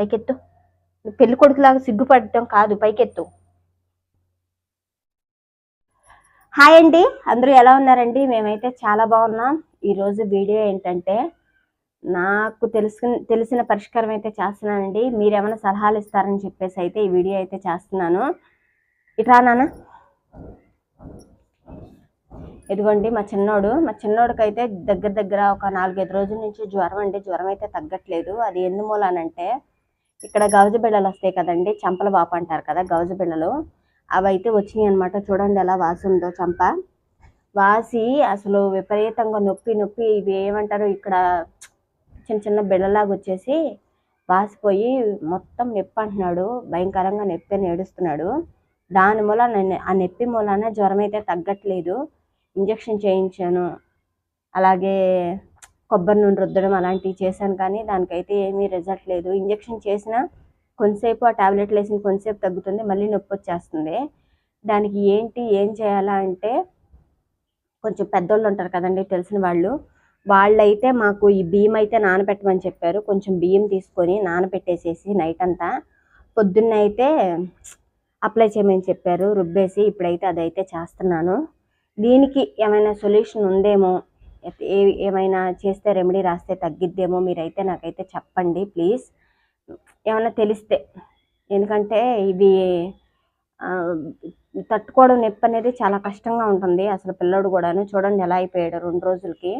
పైకెత్తు. పెళ్ళి కొడుకులాగా సిగ్గుపడటం కాదు పైకెత్తు. హాయ్ అండి అందరూ ఎలా ఉన్నారండి? మేమైతే చాలా బాగున్నాం. ఈరోజు వీడియో ఏంటంటే నాకు తెలిసిన తెలిసిన పరిష్కారం అయితే చేస్తున్నానండి. మీరు ఏమైనా సలహాలు ఇస్తారని చెప్పేసి అయితే ఈ వీడియో అయితే చేస్తున్నాను. ఇట్రా నాన్న. ఇదిగోండి మా చిన్నోడు. మా చిన్నోడికి అయితే దగ్గర దగ్గర ఒక నాలుగైదు రోజుల నుంచి జ్వరం అండి. జ్వరం అయితే తగ్గట్లేదు. అది ఎందు మూలానంటే ఇక్కడ గౌజు బిళ్ళలు వస్తాయి కదండి చంపల బాప అంటారు కదా గౌజు బిళ్ళలు. అవి అయితే వచ్చినాయి అనమాట చూడండి ఎలా వాసి ఉందో చంప. వాసి అసలు విపరీతంగా నొప్పి నొప్పి ఇవి ఏమంటారు ఇక్కడ చిన్న చిన్న బిళ్ళలాగా వచ్చేసి వాసిపోయి మొత్తం నొప్పి అంటున్నాడు. భయంకరంగా నొప్పి అని ఏడుస్తున్నాడు. దాని మూలన ఆ నొప్పి మూలాన జ్వరం అయితే తగ్గట్లేదు. ఇంజక్షన్ చేయించాను. అలాగే కొబ్బరి నూనె రుద్దడం అలాంటివి చేశాను కానీ దానికైతే ఏమీ రిజల్ట్ లేదు. ఇంజెక్షన్ చేసినా కొంతసేపు ఆ ట్యాబ్లెట్లు వేసిన కొంతసేపు తగ్గుతుంది మళ్ళీ నొప్పి వచ్చేస్తుంది. దానికి ఏంటి ఏం చేయాలా అంటే కొంచెం పెద్దోళ్ళు ఉంటారు కదండి తెలిసిన వాళ్ళు. వాళ్ళైతే మాకు ఈ బియ్యం అయితే నానబెట్టమని చెప్పారు. కొంచెం బియ్యం తీసుకొని నానబెట్టేసేసి నైట్ అంతా పొద్దున్న అయితే అప్లై చేయమని చెప్పారు రుబ్బేసి ఇప్పుడైతే అదైతే చేస్తున్నాను. దీనికి ఏమైనా సొల్యూషన్ ఉందేమో ఏ- ఏమైనా చేస్తే రెమెడీ రాస్తే తగ్గిద్దేమో మీరైతే నాకైతే చెప్పండి ప్లీజ్ ఏమైనా తెలిస్తే. ఎందుకంటే ఇవి తట్టుకోవడం నొప్పి అనేది చాలా కష్టంగా ఉంటుంది అసలు పిల్లోడు కూడాను. చూడండి ఎలా అయిపోయాడు రెండు రోజులకి.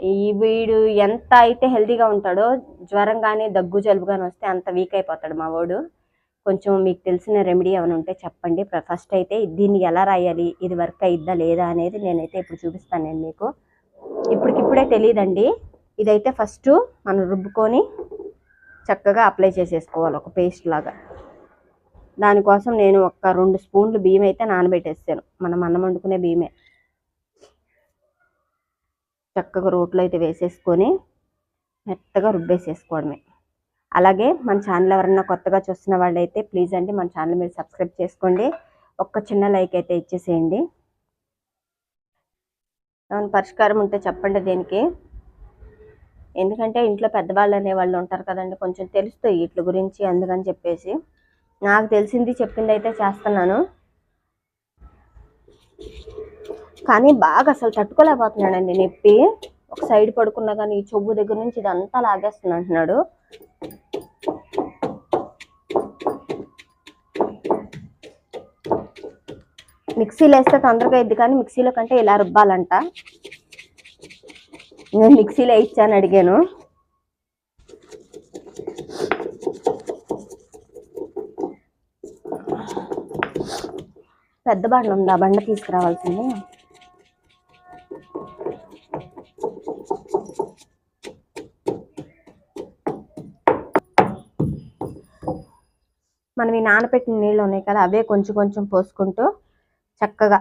ఈ వీడు ఎంత అయితే హెల్తీగా ఉంటాడో జ్వరం కానీ దగ్గు జలుబు కానీ వస్తే అంత వీక్ అయిపోతాడు మా వాడు. కొంచెం మీకు తెలిసిన రెమెడీ ఏమైనా ఉంటే చెప్పండి. ఫస్ట్ అయితే దీన్ని ఎలా రాయాలి ఇది వర్క్ అయిద్దా లేదా అనేది నేనైతే ఇప్పుడు చూపిస్తాను నేను మీకు. ఇప్పటికిప్పుడే తెలియదండి ఇదైతే ఫస్ట్ మనం రుబ్బుకొని చక్కగా అప్లై చేసేసుకోవాలి ఒక పేస్ట్ లాగా. దానికోసం నేను ఒక రెండు స్పూన్లు బియ్యం అయితే నానబెట్టేస్తాను మనం అన్నం వండుకునే బియ్యమే. చక్కగా రోట్లో అయితే వేసేసుకొని మెత్తగా రుబ్బేసేసుకోవడమే. అలాగే మన ఛానల్ ఎవరన్నా కొత్తగా చూస్తున్న వాళ్ళైతే ప్లీజ్ అండి మన ఛానల్ మీరు సబ్స్క్రైబ్ చేసుకోండి. ఒక్క చిన్న లైక్ అయితే ఇచ్చేసేయండి. ఏమైనా పరిష్కారం ఉంటే చెప్పండి దీనికి. ఎందుకంటే ఇంట్లో పెద్దవాళ్ళు అనే వాళ్ళు ఉంటారు కదండి కొంచెం తెలుస్తాయి వీటి గురించి అందుకని చెప్పేసి. నాకు తెలిసింది చెప్పింది అయితే చేస్తున్నాను. కానీ బాగా అసలు తట్టుకోలేకపోతున్నాడండి నొప్పి. ఒక సైడ్ పడుకున్నా కానీ ఈ చెవు దగ్గర నుంచి ఇదంతా లాగేస్తుంది అంటున్నాడు. మిక్సీలో వేస్తే తొందరగా అయింది కానీ మిక్సీలో కంటే ఇలా రుబ్బాలంట. నేను మిక్సీలో ఇచ్చాను అడిగాను. పెద్ద బండ ఉంది? ఆ బండ తీసుకురావాల్సింది. మనం ఈ నానబెట్టిన నీళ్ళు ఉన్నాయి కదా అవే కొంచెం కొంచెం పోసుకుంటూ చక్కగా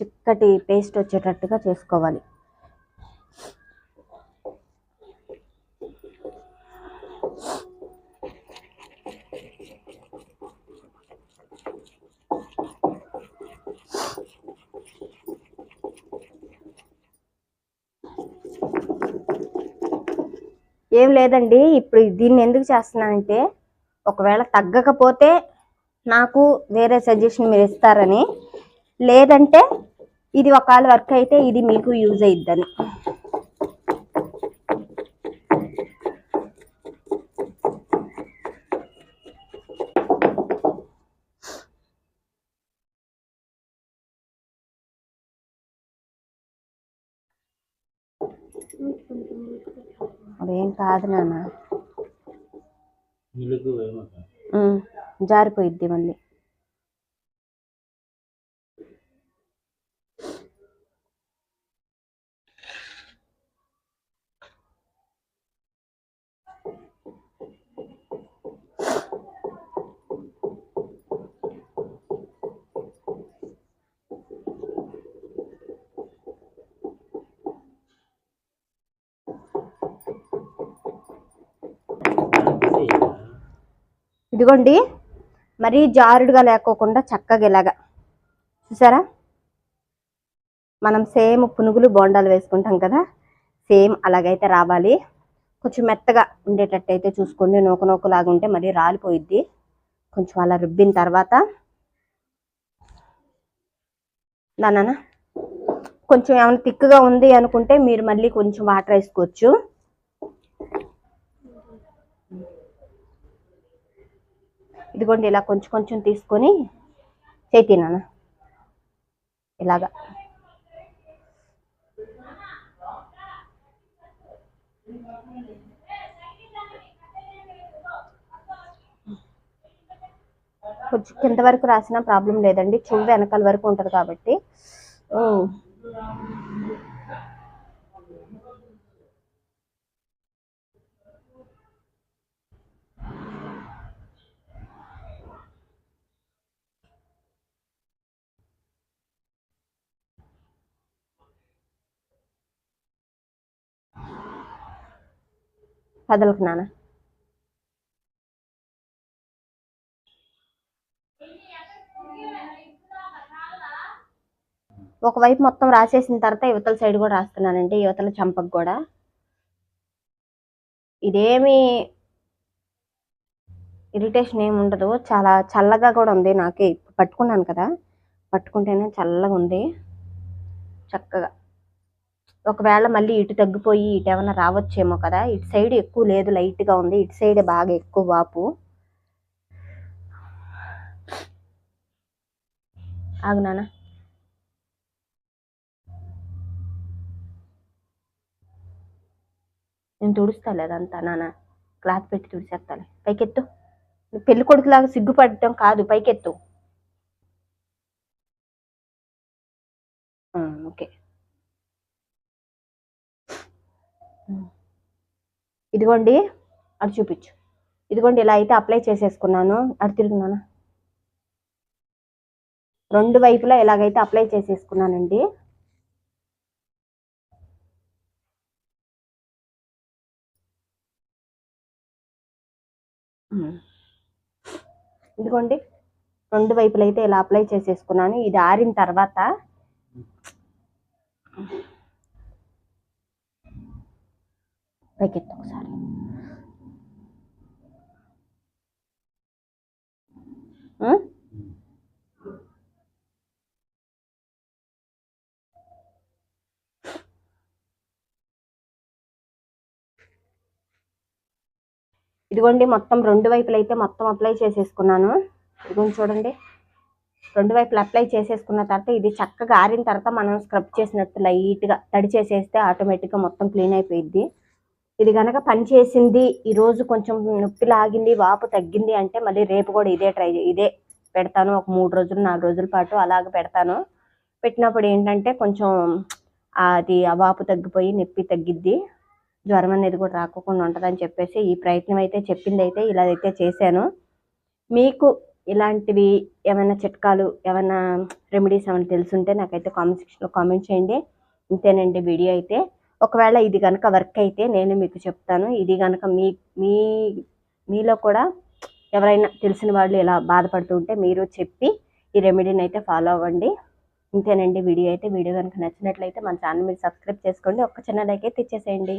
చిక్కటి పేస్ట్ వచ్చేటట్టుగా చేసుకోవాలి. ఏం లేదండి ఇప్పుడు దీన్ని ఎందుకు చేస్తున్నానంటే ఒకవేళ తగ్గకపోతే నాకు వేరే సజెషన్ మీరు ఇస్తారని లేదంటే ఇది ఒకవేళ వర్క్ అయితే ఇది మీకు యూజ్ అయిద్దని. అదేం కాదు నాన్న. జారిపోయిద్ది మళ్ళీ. ఇదిగోండి. మరీ జారుడుగా లేకోకుండా చక్కగా ఇలాగా. చూసారా? మనం సేమ్ పునుగులు బోండాలు వేసుకుంటాం కదా? సేమ్ అలాగైతే రావాలి. కొంచెం మెత్తగా ఉండేటట్టు అయితే చూసుకోండి. నూక నూకలాగా ఉంటే మరీ రాలిపోయిద్ది. కొంచెం అలా రుబ్బిన తర్వాత దానా కొంచెం ఏమైనా తిక్కుగా ఉంది అనుకుంటే మీరు మళ్ళీ కొంచెం వాటర్ వేసుకోవచ్చు. ఇదిగోండి ఇలా కొంచెం కొంచెం తీసుకొని చేతి ఇలాగా. కొంచెం కింద వరకు రాసినా ప్రాబ్లం లేదండి చెవు వెనకాల వరకు ఉంటుంది కాబట్టి. కదలకు నాన్న. ఒకవైపు మొత్తం రాసేసిన తర్వాత యువతల సైడ్ కూడా రాస్తున్నానండి యువతల చంపకు కూడా. ఇదేమి ఇరిటేషన్ ఏమి ఉండదు చాలా చల్లగా కూడా ఉంది నాకే. ఇప్పుడు పట్టుకున్నాను కదా పట్టుకుంటేనే చల్లగా ఉంది చక్కగా. ఒకవేళ మళ్ళీ ఇటు తగ్గిపోయి ఇటు ఏమైనా రావచ్చేమో కదా ఇటు సైడ్ ఎక్కువ లేదు లైట్గా ఉంది ఇటు సైడ్ బాగా ఎక్కువ వాపు. ఆగు నాన్న. నేను తుడుస్తాలే అదంతా నాన్న. క్లాత్ పెట్టి తుడిచేస్తాలే పైకెత్తు. పెళ్ళి కొడుకులాగా సిగ్గుపడటం కాదు పైకెత్తు. ఓకే. ఇదిగోండి అటు చూపించు. ఇదిగోండి ఇలా అయితే అప్లై చేసేసుకున్నాను. అటు తిరుగున్నాను రెండు వైపులా ఎలాగైతే అప్లై చేసేసుకున్నానండి. ఇదిగోండి రెండు వైపులైతే అయితే ఇలా అప్లై చేసేసుకున్నాను. ఇది ఆరిన తర్వాత పైకెత్తు ఒకసారి ఇదిగోండి మొత్తం రెండు వైపులు అయితే మొత్తం అప్లై చేసేసుకున్నాను. ఇదిగోండి చూడండి. రెండు వైపులు అప్లై చేసేసుకున్న తర్వాత ఇది చక్కగా ఆరిన తర్వాత మనం స్క్రబ్ చేసినట్టు లైట్గా తడి చేసేస్తే ఆటోమేటిక్గా మొత్తం క్లీన్ అయిపోయిద్ది. ఇది కనుక పని చేసింది కొంచెం నొప్పి లాగింది వాపు తగ్గింది అంటే మళ్ళీ రేపు కూడా ఇదే ట్రై ఇదే పెడతాను. ఒక మూడు రోజులు నాలుగు రోజుల పాటు అలాగ పెడతాను. పెట్టినప్పుడు ఏంటంటే కొంచెం అది ఆ వాపు తగ్గిపోయి నొప్పి తగ్గిద్ది. జ్వరం అనేది కూడా రాకుండా ఉంటుందని చెప్పేసి ఈ ప్రయత్నం అయితే చెప్పింది అయితే ఇలా అయితే చేశాను. మీకు ఇలాంటివి ఏమైనా చిట్కాలు ఏమైనా రెమెడీస్ ఏమైనా తెలుసుంటే నాకైతే కామెంట్ సెక్షన్లో కామెంట్ చేయండి. ఇంతేనండి వీడియో అయితే. ఒకవేళ ఇది కనుక వర్క్ అయితే నేను మీకు చెప్తాను. ఇది కనుక మీ మీ మీలో కూడా ఎవరైనా తెలిసిన వాళ్ళు ఇలా బాధపడుతుంటే మీరు చెప్పి ఈ రెమెడీని అయితే ఫాలో అవ్వండి. ఇంతేనండి వీడియో అయితే. వీడియో కనుక నచ్చినట్లయితే మన ఛానల్ మీరు సబ్స్క్రైబ్ చేసుకోండి. ఒక్క చిన్న లైక్ అయితే ఇచ్చేసేయండి.